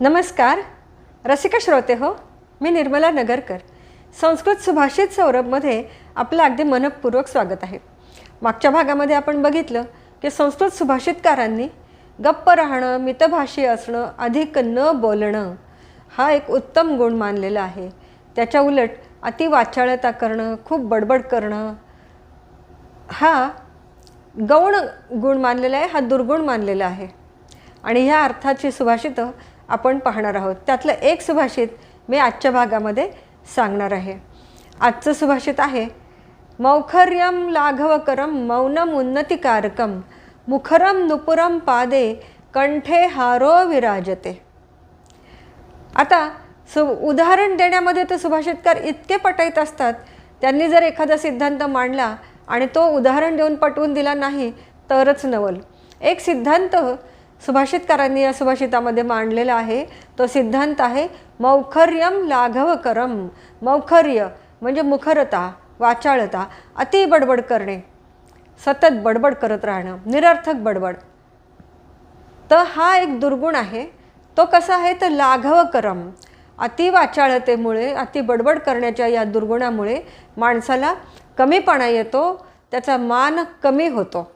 नमस्कार. रसिका श्रोते हो मी निर्मला नगरकर. संस्कृत सुभाषित सौरभमध्ये आपलं अगदी मनपूर्वक स्वागत आहे. मागच्या भागामध्ये आपण बघितलं की संस्कृत सुभाषितकारांनी गप्प राहणं मितभाषी असणं अधिक न बोलणं हा एक उत्तम गुण मानलेला आहे. त्याच्या उलट अतिवाचाळता करणं खूप बडबड करणं हा गौण गुण मानलेला आहे हा दुर्गुण मानलेला आहे. आणि ह्या अर्थाची सुभाषितं आपण पाहणार आहोत. त्यातलं एक सुभाषित मी आजच्या भागामध्ये सांगणार आहे. आजचं सुभाषित आहे मौखर्यम लाघवकरम मौनम उन्नतिकारकम मुखरम नुपुरम पादे कंठे हारो विराजते. आता सु उदाहरण देण्यामध्ये तर सुभाषितकार इतके पटाईत असतात. त्यांनी जर एखादा सिद्धांत मांडला आणि तो उदाहरण देऊन पटवून दिला नाही तरच नवल. एक सिद्धांत सुभाषितकारांनी या सुभाषितामध्ये मांडलेला आहे तो सिद्धांत आहे मौखर्यम लाघवकरम मौखर्य म्हणजे मुखरता वाचाळता अति बडबड करणे सतत बडबड करत राहणं निरर्थक बडबड. तर हा एक दुर्गुण आहे तो कसा आहे? तर लाघवकरम अतिवाचाळतेमुळे अति बडबड करण्याच्या या दुर्गुणामुळे माणसाला कमीपणा येतो त्याचा मान कमी होतो.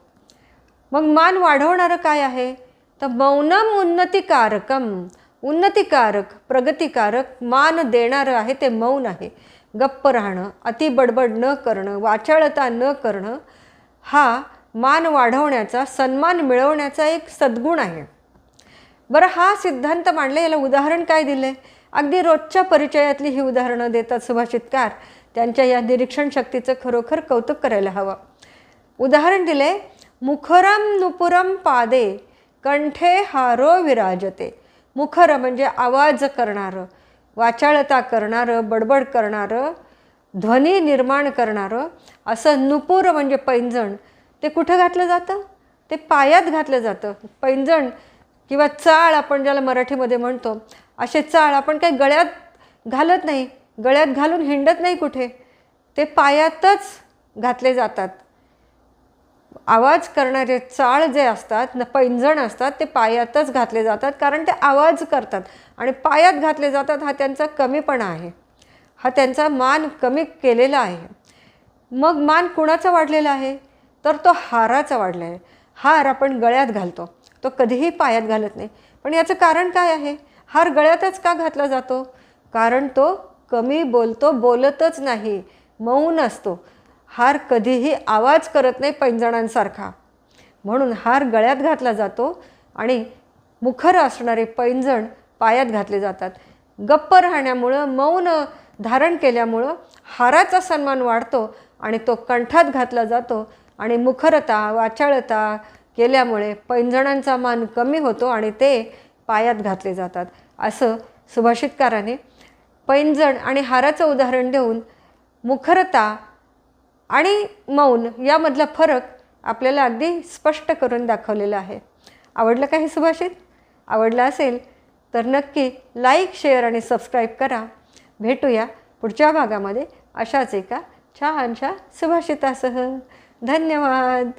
मग मान वाढवणारं काय आहे? तर मौनम उन्नतिकारकम. उन्नतिकारक प्रगतिकारक मान देणारं आहे ते मौन आहे. गप्प राहणं अति बडबड न करणं वाचाळता न करणं हा मान वाढवण्याचा सन्मान मिळवण्याचा एक सद्गुण आहे. बरं हा सिद्धांत मांडला याला उदाहरण काय दिलं? आहे अगदी रोजच्या परिचयातली ही उदाहरणं देतात सुभाषितकार. त्यांच्या या निरीक्षण शक्तीचं खरोखर कौतुक करायला हवं. उदाहरण दिले मुखरम नुपुरम पादे. कंठे हारो विराजते. मुखर म्हणजे आवाज करणारं वाचाळता करणारं बडबड करणारं ध्वनी निर्माण करणारं असं नुपूर म्हणजे पैंजण ते कुठं घातलं जातं? ते पायात घातलं जातं. पैंजण किंवा चाळ आपण ज्याला मराठीमध्ये म्हणतो असे चाळ आपण काही गळ्यात घालत नाही. गळ्यात घालून हिंडत नाही कुठे? ते पायातच घातले जातात. आवाज करणारे चाळ जे असतात न पैंजण असतात ते पायातच घातले जातात कारण ते आवाज करतात. आणि पायात घातले जातात हा त्यांचा कमीपणा आहे. हा त्यांचा मान कमी केलेला आहे. मग मान कुणाचा वाढलेला आहे? तर तो हाराचा वाढला आहे. हार आपण गळ्यात घालतो. तो कधीही पायात घालत नाही. पण याचं कारण काय आहे? हार गळ्यातच का घातला जातो? कारण तो कमी बोलतो बोलतच नाही. मौन असतो. हार कधीही आवाज करत नाही पैंजणांसारखा. म्हणून हार गळ्यात घातला जातो आणि मुखर असणारे पैंजण पायात घातले जातात. गप्प राहण्यामुळं मौन धारण केल्यामुळं हाराचा सन्मान वाढतो आणि तो कंठात घातला जातो आणि मुखरता वाचाळता केल्यामुळे पैंजणांचा मान कमी होतो आणि ते पायात घातले जातात. असं सुभाषितकाराने पैंजण आणि हाराचं उदाहरण देऊन मुखरता आणि मौन यामधला फरक आपल्याला अगदी स्पष्ट करून दाखवलेला आहे. आवडलं का हे सुभाषित? आवडलं असेल तर नक्की लाईक शेअर आणि सबस्क्राईब करा. भेटूया पुढच्या भागामध्ये अशाच एका छानशा सुभाषितासह. धन्यवाद!